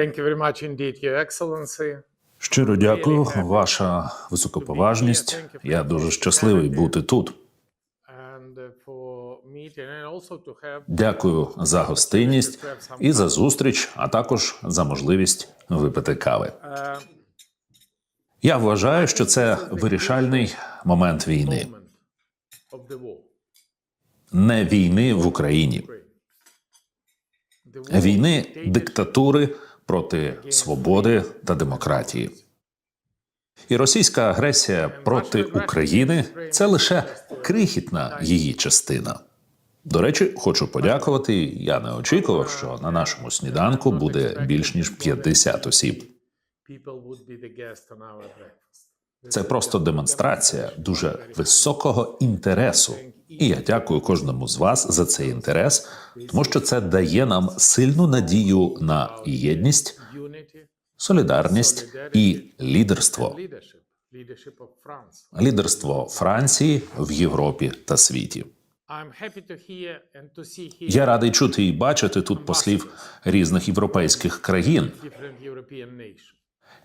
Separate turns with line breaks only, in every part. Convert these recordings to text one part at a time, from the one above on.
Thank you very much indeed, Your Excellency.
Щиро дякую, ваша високоповажність. Я дуже щасливий бути тут. Дякую за гостинність і за зустріч, а також за можливість випити кави. Я вважаю, що це вирішальний момент війни, не війни в Україні, війни диктатури проти свободи та демократії. І російська агресія проти України це лише крихітна її частина. До речі, хочу подякувати. Я не очікував, що на нашому сніданку буде більш ніж 50 осіб. Це просто демонстрація дуже високого інтересу. І я дякую кожному з вас за цей інтерес, тому що це дає нам сильну надію на єдність, солідарність і лідерство. Лідерство Франції в Європі та світі. Я радий чути і бачити тут послів різних європейських країн.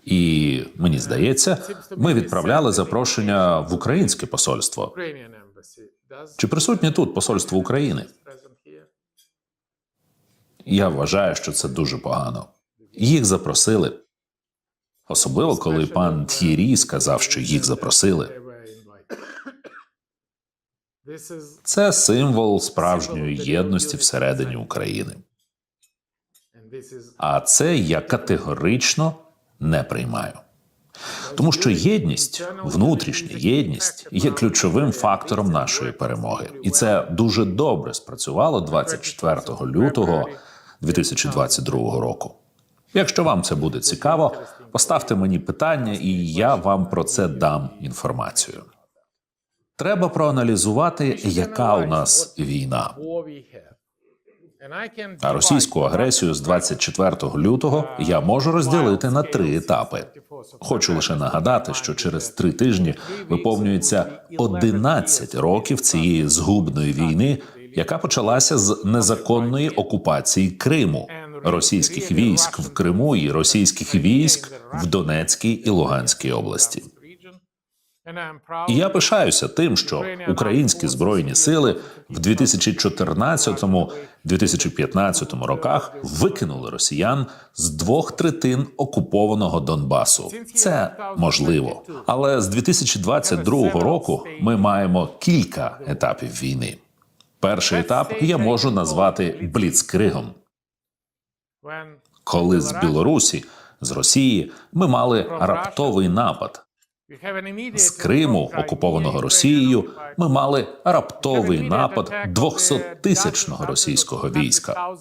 І мені здається, ми відправляли запрошення в українське посольство. Чи присутнє тут посольство України? Я вважаю, що це дуже погано. Їх запросили. Особливо, коли пан Т'єрі сказав, що їх запросили. Це символ справжньої єдності всередині України. А це я категорично не приймаю. Тому що єдність, внутрішня єдність, є ключовим фактором нашої перемоги, і це дуже добре спрацювало 24 лютого 2022 року. Якщо вам це буде цікаво, поставте мені питання, і я вам про це дам інформацію. Треба проаналізувати, яка у нас війна. А російську агресію з 24 лютого я можу розділити на три етапи. Хочу лише нагадати, що через три тижні виповнюється 11 років цієї згубної війни, яка почалася з незаконної окупації Криму, російських військ в Криму і російських військ в Донецькій і Луганській області. І я пишаюся тим, що українські збройні сили в 2014-2015 роках викинули росіян з двох третин окупованого Донбасу. Це можливо, але з 2022 року ми маємо кілька етапів війни. Перший етап я можу назвати бліцкригом, коли з Білорусі, з Росії ми мали раптовий напад. З Криму, окупованого Росією, ми мали раптовий напад
We have an immediate attack of the
200-тисячного російського війська.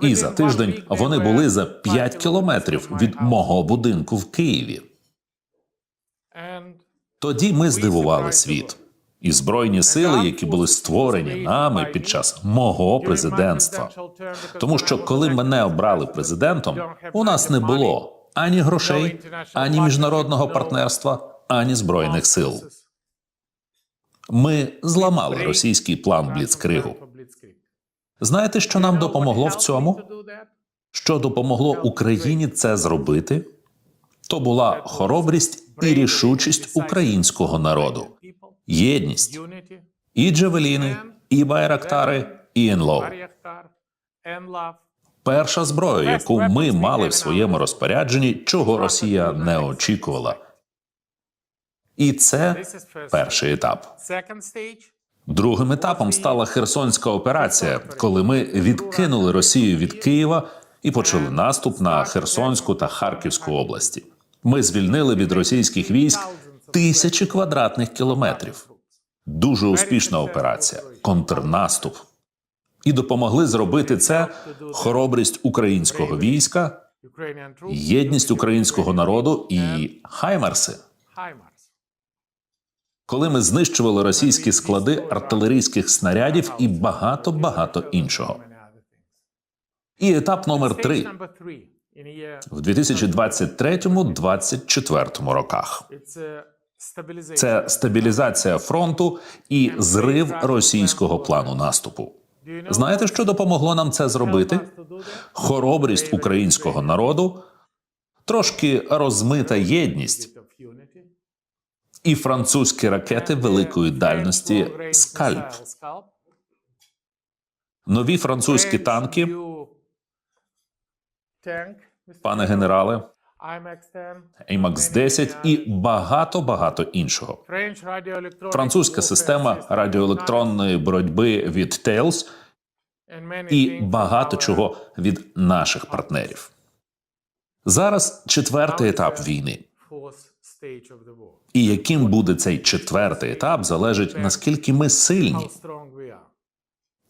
І за тиждень вони були за
five
5 кілометрів від мого будинку в Києві. Тоді ми здивували світ. І збройні сили, які були створені нами під час мого президентства. Тому що коли мене обрали президентом, у нас не було ані грошей, ані міжнародного партнерства, ані збройних сил. Ми зламали російський план Бліцкригу. Знаєте, що нам допомогло в цьому? Що допомогло Україні це зробити? То була хоробрість і рішучість українського народу, єдність і джавеліни, і байрактари, і енлоу. Перша зброя, яку ми мали в своєму розпорядженні, чого Росія не очікувала. І це перший етап. Другим етапом стала Херсонська операція, коли ми відкинули Росію від Києва і почали наступ на Херсонську та Харківську області. Ми звільнили від російських військ тисячі квадратних кілометрів. Дуже успішна операція, контрнаступ. І допомогли зробити це хоробрість українського війська, єдність українського народу і хаймарси. Коли ми знищували російські склади артилерійських снарядів і багато багато іншого. І етап номер три в 2023-2024 роках. Це стабілізація фронту і зрив російського плану наступу. Знаєте, що допомогло нам це зробити? Хоробрість українського народу, трошки розмита єдність і французькі ракети великої дальності Скальп. Нові французькі танки, пане генерале, AMAX 10 і багато багато іншого. Французька система радіоелектронної боротьби від Tails і багато чого від наших партнерів. Зараз четвертий етап війни. І яким буде цей четвертий етап, залежить наскільки ми сильні.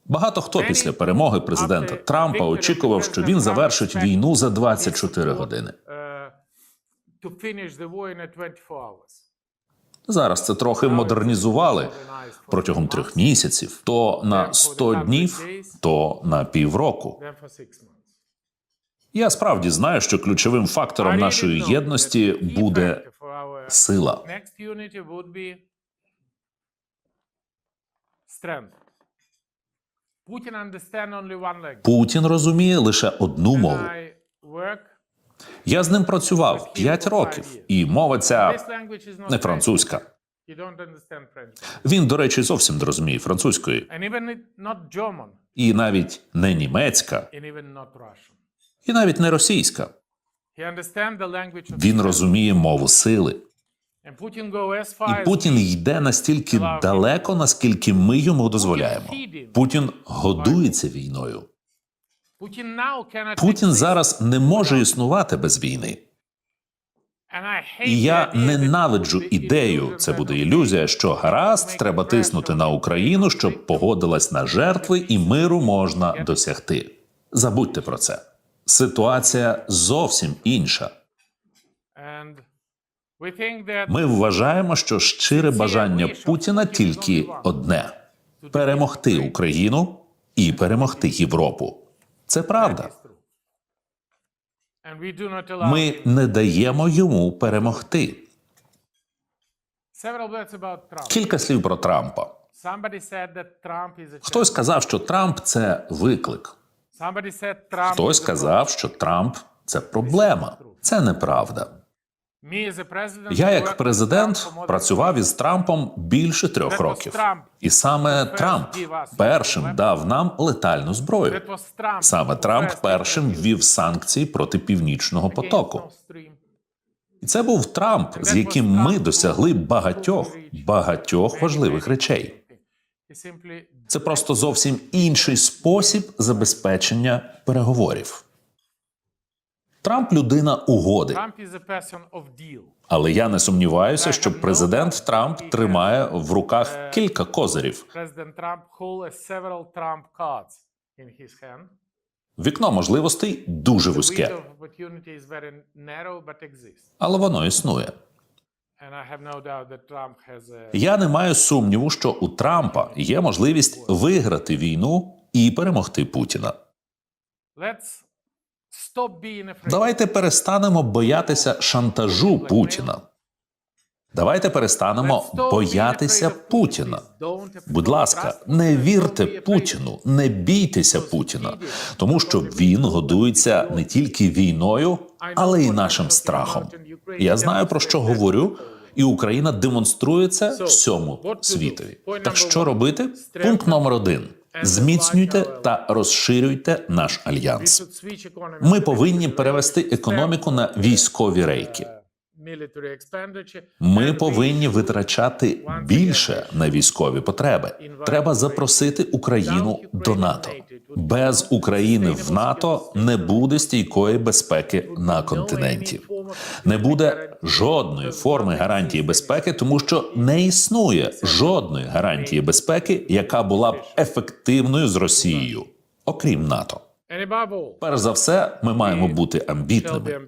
Багато хто після перемоги президента Трампа очікував, що він завершить війну за 24 години. Зараз це трохи модернізували. протягом трьох місяців, то на 100 днів, то на півроку. Я справді знаю, що ключовим фактором нашої єдності буде сила. Путін розуміє лише одну мову. Я з ним працював 5 років, і мова ця не французька. Він, до речі, зовсім не розуміє французької, і навіть не німецька, і навіть не російська. Він розуміє мову сили. І Путін йде настільки далеко, наскільки ми йому дозволяємо. Путін годується війною. Путін зараз не може існувати без війни. І я ненавиджу ідею, це буде ілюзія, що гаразд треба тиснути на Україну, щоб погодилась на жертви, і миру можна досягти. Забудьте про це. Ситуація зовсім інша. Ми вважаємо, що щире бажання Путіна тільки одне: перемогти Україну і перемогти Європу. Це правда. Ми не даємо йому перемогти. Кілька слів про Трампа. Хтось сказав, що Трамп це виклик. Хтось сказав, що Трамп це проблема. Це неправда. Я, як президент, працював із Трампом більше трьох років. І саме Трамп першим дав нам летальну зброю. Саме Трамп першим ввів санкції проти північного потоку. І це був Трамп, з яким ми досягли багатьох багатьох важливих речей. Це просто зовсім інший спосіб забезпечення переговорів. Трамп людина угоди, але я не сумніваюся, що президент Трамп тримає в руках кілька козирів. Вікно можливостей дуже вузьке, але воно існує. Я не маю сумніву, що у Трампа є можливість виграти війну і перемогти Путіна. Давайте перестанемо боятися шантажу Путіна. Давайте перестанемо боятися Путіна. Будь ласка, не вірте Путіну, не бійтеся Путіна, тому що він годується не тільки війною, але й нашим страхом. Я знаю про що говорю, і Україна демонструє це всьому світові. Так що робити? Пункт номер один: зміцнюйте та розширюйте наш альянс. Ми повинні перевести економіку на військові рейки. Ми повинні витрачати більше на військові потреби. Треба запросити Україну до НАТО. Без України в НАТО не буде стійкої безпеки на континенті. Не буде жодної форми гарантії безпеки, тому що не існує жодної гарантії безпеки, яка була б ефективною з Росією, окрім НАТО. Перш за все, ми маємо бути амбітними.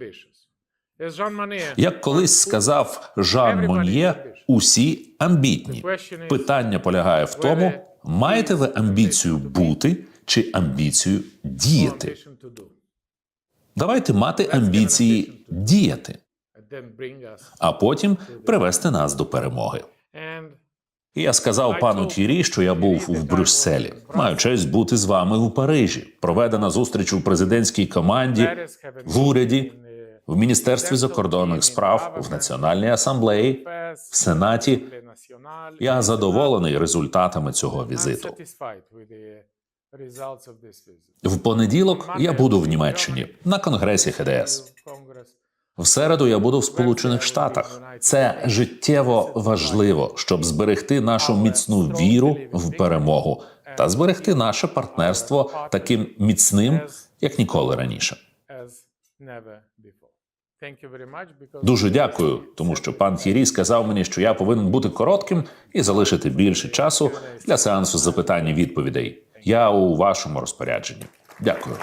Як колись сказав Жан Мон'є, усі амбітні. Питання полягає в тому, маєте ви амбіцію бути чи амбіцію діяти. Давайте мати амбіції діяти, а потім привести нас до перемоги. І я сказав пану Тірі, що я був в Брюсселі. Маю честь бути з вами у Парижі. Проведена зустріч у президентській команді, в уряді, в міністерстві закордонних справ, в національній асамблеї, в сенаті. Я задоволений результатами цього візиту. В понеділок я буду в Німеччині на конгресі ХДС. В середу я буду в Сполучених Штатах. Це життєво важливо, щоб зберегти нашу міцну віру в перемогу та зберегти наше партнерство таким міцним, як ніколи раніше. Дуже дякую, тому що пан Т'єрі сказав мені, що я повинен бути коротким і залишити більше часу для сеансу запитань і відповідей. Я у вашому розпорядженні. Дякую.